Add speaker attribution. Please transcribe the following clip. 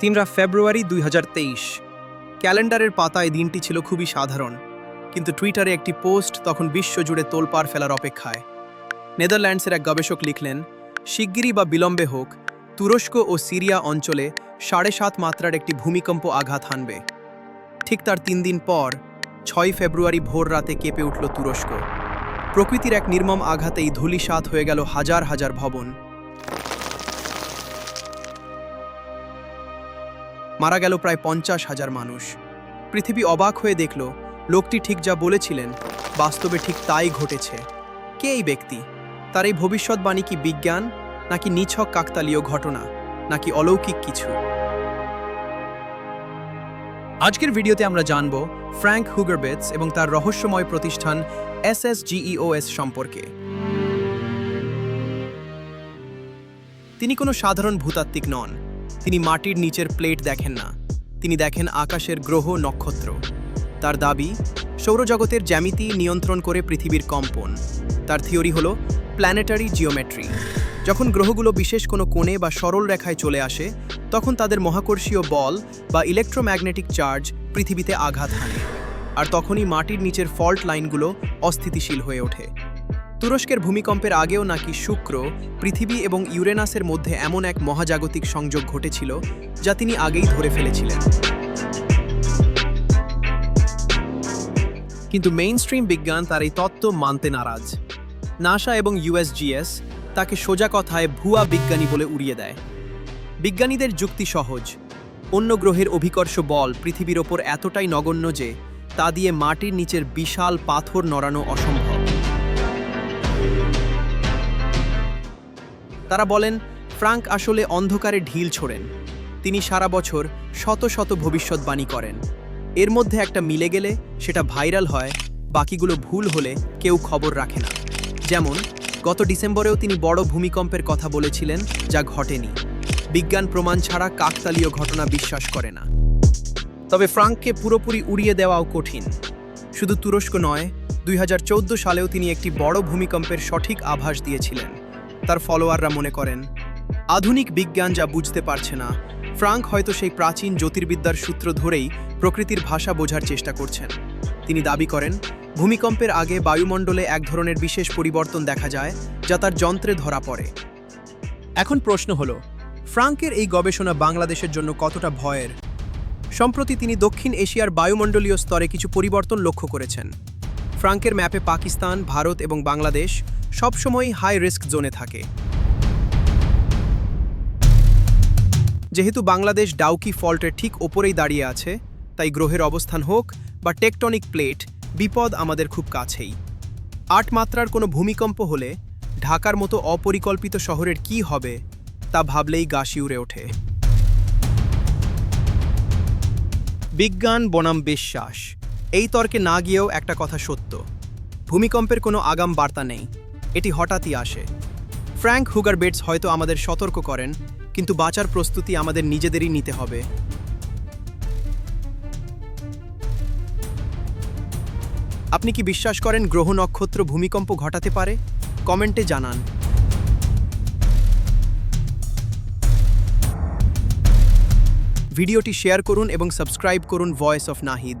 Speaker 1: তিনরা ফেব্রুয়ারি দুই তেইশ। ক্যালেন্ডারের পাতায় দিনটি ছিল খুবই সাধারণ, কিন্তু টুইটারে একটি পোস্ট তখন বিশ্বজুড়ে তোলপাড় ফেলার অপেক্ষায়। নেদারল্যান্ডসের এক গবেষক লিখলেন, শিগগিরই বা বিলম্বে হোক, তুরস্ক ও সিরিয়া অঞ্চলে সাড়ে সাত মাত্রার একটি ভূমিকম্প আঘাত হানবে। ঠিক তার তিন দিন পর, ছয় ফেব্রুয়ারি ভোর রাতে কেঁপে উঠল তুরস্ক। প্রকৃতির এক নির্মম আঘাতেই ধূলিসাৎ হয়ে গেল হাজার হাজার ভবন। মারা গেল প্রায় পঞ্চাশ হাজার মানুষ। পৃথিবী অবাক হয়ে দেখল, লোকটি ঠিক যা বলেছিলেন, বাস্তবে ঠিক তাই ঘটেছে। কে এই ব্যক্তি? তার এই ভবিষ্যৎবাণী কি বিজ্ঞান, নাকি নিছক কাকতালীয় ঘটনা, নাকি অলৌকিক কিছু? আজকের ভিডিওতে আমরা জানব ফ্র্যাঙ্ক হুগারবেটস এবং তার রহস্যময় প্রতিষ্ঠান এসএসজিইওএস সম্পর্কে। তিনি কোনো সাধারণ ভূতাত্ত্বিক নন। তিনি মাটির নিচের প্লেট দেখেন না। তিনি দেখেন আকাশের গ্রহ নক্ষত্র। তার দাবি, সৌরজগতের জ্যামিতি নিয়ন্ত্রণ করে পৃথিবীর কম্পন। তার থিওরি হলো প্ল্যানেটারি জিওমেট্রি। যখন গ্রহগুলো বিশেষ কোনো কোণে বা সরল রেখায় চলে আসে, তখন তাদের মহাকর্ষীয় বল বা ইলেকট্রোম্যাগনেটিক চার্জ পৃথিবীতে আঘাত হানে। আর তখনই মাটির নিচের ফল্ট লাইনগুলো অস্থিতিশীল হয়ে ওঠে। তুরস্কের ভূমিকম্পের আগেও নাকি শুক্র, পৃথিবী এবং ইউরেনাসের মধ্যে এমন এক মহাজাগতিক সংযোগ ঘটেছিল যা তিনি আগেই ধরে ফেলেছিলেন। কিন্তু মেইন স্ট্রিম বিজ্ঞান তার এই তত্ত্ব মানতে নারাজ। নাসা এবং ইউএসজিএস তাকে সোজা কথায় ভুয়া বিজ্ঞানী বলে উড়িয়ে দেয়। বিজ্ঞানীদের যুক্তি সহজ। অন্য গ্রহের অভিকর্ষ বল পৃথিবীর ওপর এতটাই নগণ্য যে তা দিয়ে মাটির নিচের বিশাল পাথর নড়ানো অসম্ভব। তারা বলেন, ফ্রাঙ্ক আসলে অন্ধকারে ঢিল ছোড়েন। তিনি সারা বছর শত শত ভবিষ্যৎবাণী করেন। এর মধ্যে একটা মিলে গেলে সেটা ভাইরাল হয়, বাকিগুলো ভুল হলে কেউ খবর রাখে না। যেমন, গত ডিসেম্বরেও তিনি বড় ভূমিকম্পের কথা বলেছিলেন, যা ঘটেনি। বিজ্ঞান প্রমাণ ছাড়া কাকতালীয় ঘটনা বিশ্বাস করে না। তবে ফ্রাঙ্ককে পুরোপুরি উড়িয়ে দেওয়াও কঠিন। শুধু তুরস্ক নয়, দুই সালেও তিনি একটি বড় ভূমিকম্পের সঠিক আভাস দিয়েছিলেন। তার ফলোয়াররা মনে করেন, আধুনিক বিজ্ঞান যা বুঝতে পারছে না, ফ্রাঙ্ক হয়তো সেই প্রাচীন জ্যোতির্বিদ্যার সূত্র ধরেই প্রকৃতির ভাষা বোঝার চেষ্টা করছেন। তিনি দাবি করেন, ভূমিকম্পের আগে বায়ুমণ্ডলে এক ধরনের বিশেষ পরিবর্তন দেখা যায়, যা তার যন্ত্রে ধরা পড়ে। এখন প্রশ্ন হলো, ফ্রাঙ্কের এই গবেষণা বাংলাদেশের জন্য কতটা ভয়ের? সম্প্রতি তিনি দক্ষিণ এশিয়ার বায়ুমণ্ডলীয় স্তরে কিছু পরিবর্তন লক্ষ্য করেছেন। ফ্রাঙ্কের ম্যাপে পাকিস্তান, ভারত এবং বাংলাদেশ সবসময়ই হাই রিস্ক জোনে থাকে। যেহেতু বাংলাদেশ ডাউকি ফল্টের ঠিক ওপরেই দাঁড়িয়ে আছে, তাই গ্রহের অবস্থান হোক বা টেকটনিক প্লেট, বিপদ আমাদের খুব কাছেই। আট মাত্রার কোনো ভূমিকম্প হলে ঢাকার মতো অপরিকল্পিত শহরের কি হবে, তা ভাবলেই গা শিউরে ওঠে। বিজ্ঞান বনাম বিশ্বাস। এই তর্কে না গিয়েও একটা কথা সত্য। ভূমিকম্পের কোনো আগাম বার্তা নেই। এটি হঠাৎই আসে। ফ্র্যাঙ্ক হুগার বেটস হয়তো আমাদের সতর্ক করেন, কিন্তু বাঁচার প্রস্তুতি আমাদের নিজেদেরই নিতে হবে। আপনি কি বিশ্বাস করেন গ্রহ নক্ষত্র ভূমিকম্প ঘটাতে পারে? কমেন্টে জানান। ভিডিওটি শেয়ার করুন এবং সাবস্ক্রাইব করুন ভয়েস অফ নাহিদ।